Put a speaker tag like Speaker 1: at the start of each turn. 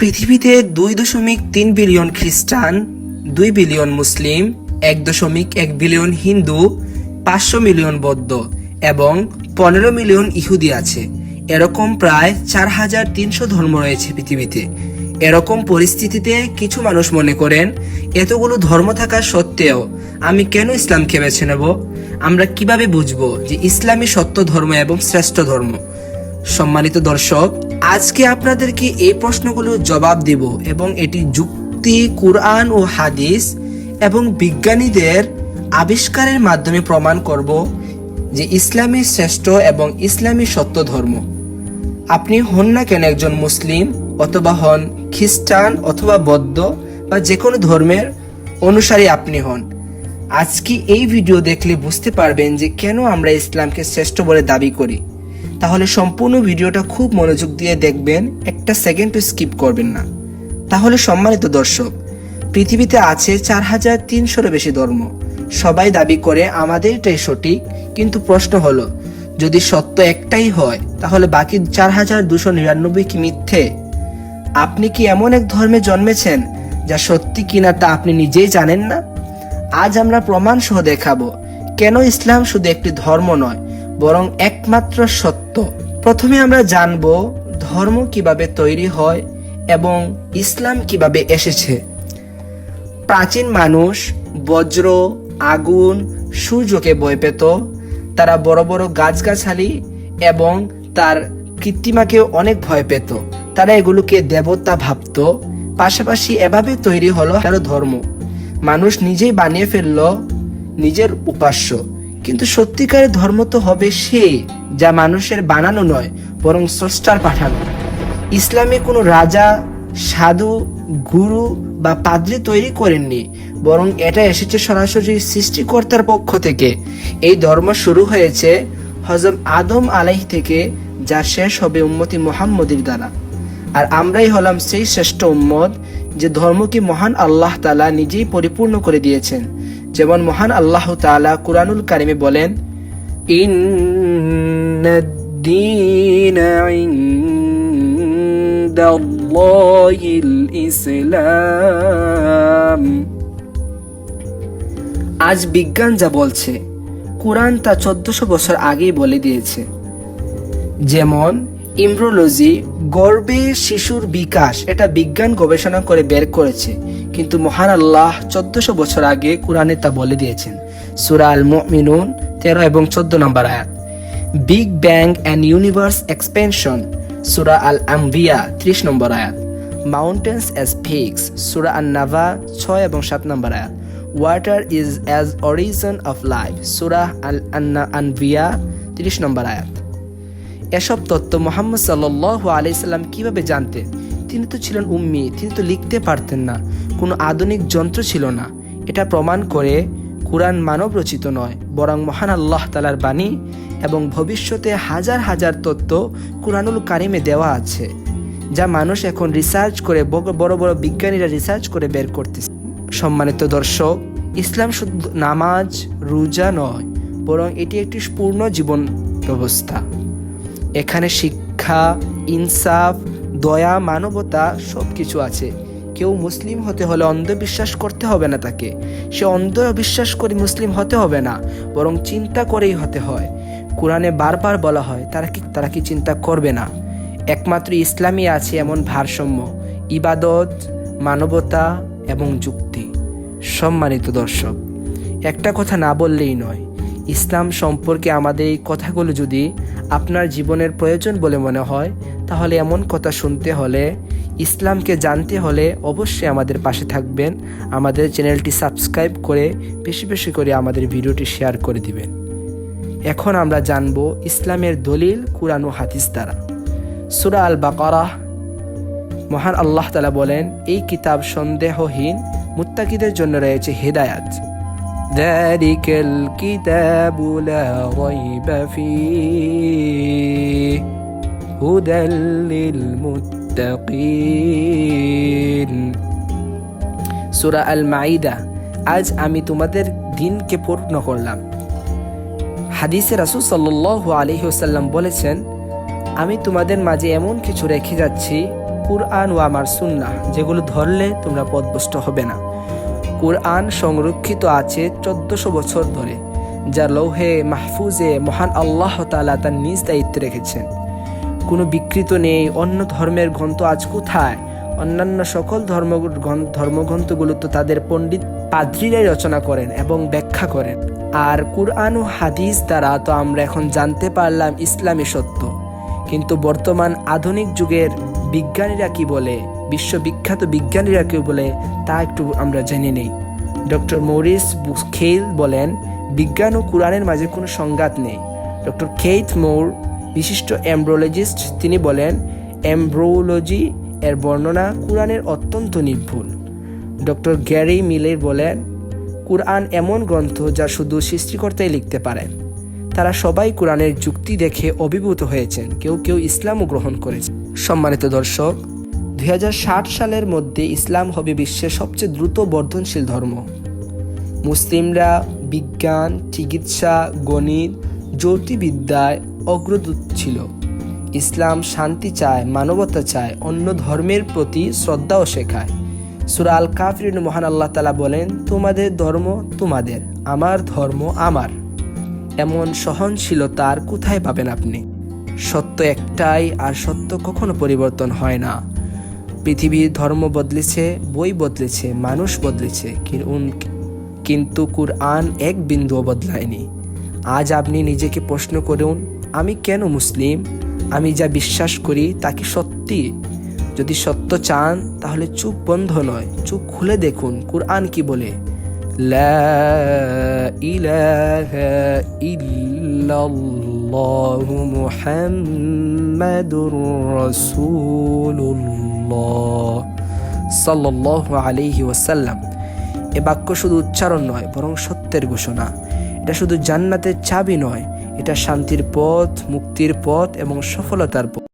Speaker 1: পৃথিবীতে দুই দশমিক তিন বিলিয়ন খ্রিস্টান, দুই বিলিয়ন মুসলিম, এক দশমিক এক বিলিয়ন হিন্দু, পাঁচশো মিলিয়ন বৌদ্ধ এবং পনেরো মিলিয়ন ইহুদি আছে। এরকম প্রায় চার হাজার তিনশো ধর্ম রয়েছে পৃথিবীতে। এরকম পরিস্থিতিতে কিছু মানুষ মনে করেন, এতগুলো ধর্ম থাকা সত্ত্বেও আমি কেন ইসলামকে বেছে নেব? আমরা কীভাবে বুঝব যে ইসলামই সত্য ধর্ম এবং শ্রেষ্ঠ ধর্ম? সম্মানিত দর্শক আজকে আপনাদেরকে এই প্রশ্নগুলোর জবাব দেব এবং এটি যুক্তি, কুরআন ও হাদিস এবং বিজ্ঞানীদের আবিষ্কারের মাধ্যমে প্রমাণ করব যে ইসলামই শ্রেষ্ঠ এবং ইসলামী সত্য ধর্ম। আপনি হন না কেন একজন মুসলিম অথবা হন খ্রিস্টান অথবা বৌদ্ধ বা যে কোনো ধর্মের অনুসারী আপনি হন। আজকে এই ভিডিও দেখলে বুঝতে পারবেন যে কেন আমরা ইসলামকে শ্রেষ্ঠ বলে দাবি করি। তাহলে সম্পূর্ণ ভিডিওটা খুব মনোযোগ দিয়ে দেখবেন, একটা সেকেন্ডও স্কিপ করবেন না। তাহলে সম্মানিত দর্শক, পৃথিবীতে আছে চার হাজার তিনশোরও বেশি ধর্ম। সবাই দাবি করে আমাদেরটাই সঠিক, কিন্তু প্রশ্ন হলো, যদি সত্য একটাই হয়, তাহলে বাকি চার হাজার দুশো নিরানব্বই কি মিথ্যে? আপনি কি এমন এক ধর্মে জন্মেছেন, যা সত্যি কিনা তা আপনি নিজেই জানেন না? আজ আমরা প্রমাণ সহ দেখাবো, কেন ইসলাম শুধু একটি ধর্ম নয় বরং একমাত্র সত্য। প্রথমে আমরা জানব ধর্ম কীভাবে তৈরি হয় এবং ইসলাম কীভাবে এসেছে। প্রাচীন মানুষ বজ্র, আগুন, সূর্যকে বয় পেত। তারা বড় বড় গাছগাছালি এবং তার কৃত্রিমাকেও অনেক ভয় পেত। তারা এগুলোকে দেবতা ভাবত। পাশাপাশি এভাবে তৈরি হলো তার ধর্ম। মানুষ নিজেই বানিয়ে ফেলল নিজের উপাস্য। কিন্তু সত্যিকারের ধর্ম তো হবে সে, যা মানুষের বানানো নয়, বরং স্রষ্টার পাঠানো। ইসলামে কোনো রাজা, সাধু, গুরু বা পাদ্রি তৈরি করেননি, বরং এটা এসেছে সরাসরি সৃষ্টিকর্তার পক্ষ থেকে। এই ধর্ম শুরু হয়েছে হজম আদম আলাইহ থেকে, যা শেষ হবে উম্মতি মোহাম্মদের দ্বারা। আর আমরাই হলাম সেই শ্রেষ্ঠ উম্মত, যে ধর্মকে মহান আল্লাহ তালা নিজেই পরিপূর্ণ করে দিয়েছেন। যেমন মহান আল্লাহ তালা কুরআনুল কারিমে বলেন আজ বিজ্ঞান যা বলছে, কোরআন তা চোদ্দশো বছর আগেই বলে দিয়েছে। যেমন ইমব্রোলজি গর্বে শিশুর বিকাশ, এটা বিজ্ঞান গবেষণা করে বের করেছে। কিন্তু মহান আল্লাহ চোদ্দশো বছর আগে কোরআনে তা বলে দিয়েছেন। সুরা আল মিনুন তেরো এবং চোদ্দ নম্বর আয়াত। Big bang and universe expansion, সুরা আল আম্বিয়া ত্রিশ নম্বর আয়াত। মাউন্টেন্স অ্যাজ ফিক্স, সুরা আন নাভা ছয় এবং সাত নম্বর আয়াত। Water is as origin of life, সুরা আল আন্না আনভিয়া তিরিশ নম্বর আয়াত। এসব তত্ত্ব মোহাম্মদ সাল্লাহ আলাইসাল্লাম কীভাবে জানতেন? তিনি তো ছিলেন উম্মি, তিনি তো লিখতে পারতেন না। কোনো আধুনিক যন্ত্র ছিল না। এটা প্রমাণ করে কোরআন মানব রচিত নয়, বরং মহান আল্লাহ তালার বাণী এবং ভবিষ্যতে হাজার হাজার তত্ত্ব কোরআনুল কারিমে দেওয়া আছে, যা মানুষ এখন রিসার্চ করে বড় বড় বিজ্ঞানীরা রিসার্চ করে বের করতেছে। সম্মানিত দর্শক, ইসলাম শুধু নামাজ, রোজা নয়, বরং এটি একটি পূর্ণ জীবন ব্যবস্থা। এখানে শিক্ষা, ইনসাফ, দয়া, মানবতা সব কিছু আছে। কেউ মুসলিম হতে হলে অন্ধবিশ্বাস করতে হবে না তাকে। সে অন্ধবিশ্বাস করে মুসলিম হতে হবে না, বরং চিন্তা করেই হতে হয়। কোরআনে বারবার বলা হয়, তারা কি তারা কি চিন্তা করবে না? একমাত্র ইসলামই আছে এমন ভারসাম্য, ইবাদত, মানবতা এবং যুক্তি। সম্মানিত দর্শক, একটা কথা না বললেই নয়, ইসলাম সম্পর্কে আমাদের এই কথাগুলো যদি আপনার জীবনের প্রয়োজন বলে মনে হয়, তাহলে এমন কথা শুনতে হলে, ইসলামকে জানতে হলে অবশ্যই আমাদের পাশে থাকবেন। আমাদের চ্যানেলটি সাবস্ক্রাইব করে বেশি বেশি করে আমাদের ভিডিওটি শেয়ার করে দিবেন। এখন আমরা জানব ইসলামের দলিল, কুরআন ও হাদিস দ্বারা। সুরা আল বাকারাহ মহান আল্লাহ তালা বলেন, এই কিতাব সন্দেহহীন, মুত্তাকিদের জন্য রয়েছে হেদায়াত। ذلك الكتاب لا ريب فيه هدى للمتقين সুরা আল মাইদা আজ আমি তোমাদের দিনকে পূর্ণ করলাম হাদিসে রাসুল সাল্লাহ আলহিহসাল্লাম বলেছেন আমি তোমাদের মাঝে এমন কিছু রেখে যাচ্ছি কুরআন ও আমার সুন্না যেগুলো ধরলে তোমরা পদভস্ত হবে না কুরআন সংরক্ষিত আছে চোদ্দশো বছর ধরে, যা লৌহে মাহফুজে মহান আল্লাহ তালা তার নিজ দায়িত্বে রেখেছেন। কোনো বিকৃত নেই, অন্য ধর্মের গ্রন্থ আজ কোথায়? অন্যান্য সকল ধর্ম ধর্মগ্রন্থগুলো তো তাদের পণ্ডিত পাদ্রীরাই রচনা করেন এবং ব্যাখ্যা করেন। আর কুরআন ও হাদিস দ্বারা তো আমরা এখন জানতে পারলাম ইসলামী সত্য। কিন্তু বর্তমান আধুনিক যুগের বিজ্ঞানীরা কি বলে? বিশ্ববিখ্যাত বিজ্ঞানীরা কেউ বলে তা একটু আমরা জেনে নেই। ডক্টর মরিস বুখেইল বলেন, বিজ্ঞান ও কোরআনের মাঝে কোনো সংঘাত নেই। ডক্টর কেইথ মোর, বিশিষ্ট অ্যাম্ব্রোলজিস্ট তিনি বলেন অ্যাম্ব্রোলজি এর বর্ণনা কোরআনের অত্যন্ত নির্ভুল। ডক্টর গ্যারি মিলের বলেন, কোরআন এমন গ্রন্থ যা শুধু সৃষ্টিকর্তাই লিখতে পারেন। তারা সবাই কোরআনের যুক্তি দেখে অভিভূত হয়েছেন। কেউ কেউ ইসলামও গ্রহণ করেছে সম্মানিত দর্শক দুই হাজার ষাট সালের মধ্যে ইসলাম হবে বিশ্বের সবচেয়ে দ্রুত বর্ধনশীল ধর্ম। মুসলিমরা বিজ্ঞান, চিকিৎসা, গণিত জ্যোতির্বিদ্যায় অগ্রদূত ছিল। ইসলাম শান্তি চায়, মানবতা চায়, অন্য ধর্মের প্রতি শ্রদ্ধাও শেখায়। সুরা আল কাফরিন মহান আল্লাহ তালা বলেন, তোমাদের ধর্ম তোমাদের, আমার ধর্ম আমার। এমন সহনশীলতার কোথায় পাবেন আপনি? সত্য একটাই আর সত্য কখনো পরিবর্তন হয় না। পৃথিবীর ধর্ম বদলেছে, বই বদলেছে, মানুষ বদলেছে কিন- কিন্তু কুরআন এক বিন্দুও বদলায়নি। আজ আপনি নিজেকে প্রশ্ন করুন, আমি কেন মুসলিম? আমি যা বিশ্বাস করি তা কি সত্যি। যদি সত্য চান, তাহলে চুপ বন্ধ নয়, চুপ খুলে দেখুন কুরআন কি বলে। লা ইলাহা ইল্লাল্লাহু মুহাম্মাদুর রাসূলুল্লাহ। সাল্লাল্লাহু আলিহি এ বাক্য শুধু উচ্চারণ নয়, বরং সত্যের ঘোষণা। এটা শুধু জান্নাতের চাবি নয়, এটা শান্তির পথ, মুক্তির পথ এবং সফলতার পথ।